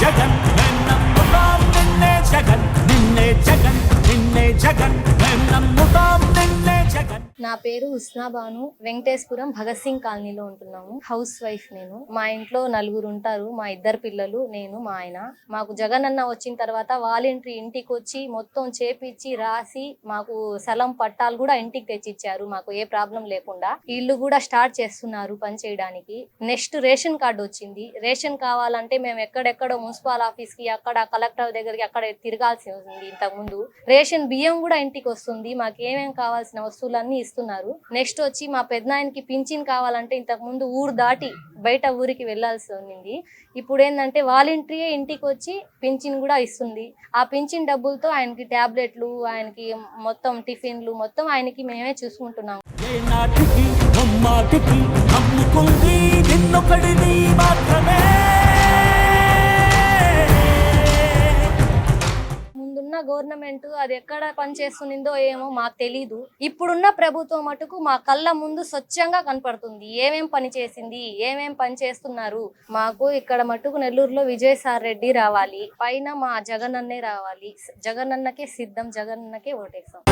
జగన్ మేం నమ్ముతాం నిన్నే జగన్ నిన్నే జగన్ నిన్నే జగన్ మేం నమ్ముతాం నా పేరు ఉస్నాబాను వెంకటేశ్వరం భగత్ సింగ్ కాలనీలో ఉంటున్నాము. హౌస్ వైఫ్ నేను. మా ఇంట్లో నలుగురు ఉంటారు. మా ఇద్దరు పిల్లలు నేను మా ఆయన. మాకు జగన్ అన్న వచ్చిన తర్వాత వాలంటరీ ఇంటికి వచ్చి మొత్తం చేపిచ్చి రాసి మాకు స్థలం పట్టాలు కూడా ఇంటికి తెచ్చిచ్చారు. మాకు ఏ ప్రాబ్లం లేకుండా ఇల్లు కూడా స్టార్ట్ చేస్తున్నారు పని చేయడానికి. నెక్స్ట్ రేషన్ కార్డు వచ్చింది. రేషన్ కావాలంటే మేము ఎక్కడెక్కడో మున్సిపల్ ఆఫీస్కి అక్కడ కలెక్టర్ దగ్గరికి అక్కడ తిరగాల్సి ఉంది ఇంతకు ముందు రేషన్ బియ్యం కూడా ఇంటికి వస్తుంది మాకు ఏమేమి కావాల్సిన వస్తువులన్నీ ఇస్తున్నారు నెక్స్ట్ వచ్చి మా పెద్దనాయనకి పింఛన్ కావాలంటే ఇంతకు ముందు ఊరు దాటి బయట ఊరికి వెళ్ళాల్సి ఉంది ఇప్పుడు ఏంటంటే వాలంటరీయే ఇంటికి వచ్చి పింఛన్ కూడా ఇస్తుంది. ఆ పింఛన్ డబ్బులతో ఆయనకి టాబ్లెట్లు ఆయనకి మొత్తం టిఫిన్లు మొత్తం ఆయనకి మేమే చూసుకుంటున్నాం. ఏ గవర్నమెంట్ అది ఎక్కడ పనిచేస్తుందో ఏమో మాకు తెలీదు. ఇప్పుడున్న ప్రభుత్వం మటుకు మా కళ్ళ ముందు స్వచ్ఛంగా కనపడుతుంది. ఏమేం పని చేసింది? ఏమేం పని చేస్తున్నారు? మాకు ఇక్కడ మటుకు నెల్లూరులో విజయసాయి రెడ్డి రావాలి. పైన మా జగన్ అన్నే రావాలి. జగన్ అన్నకే సిద్ధం జగన్ అన్నకే ఓటేస్తాం.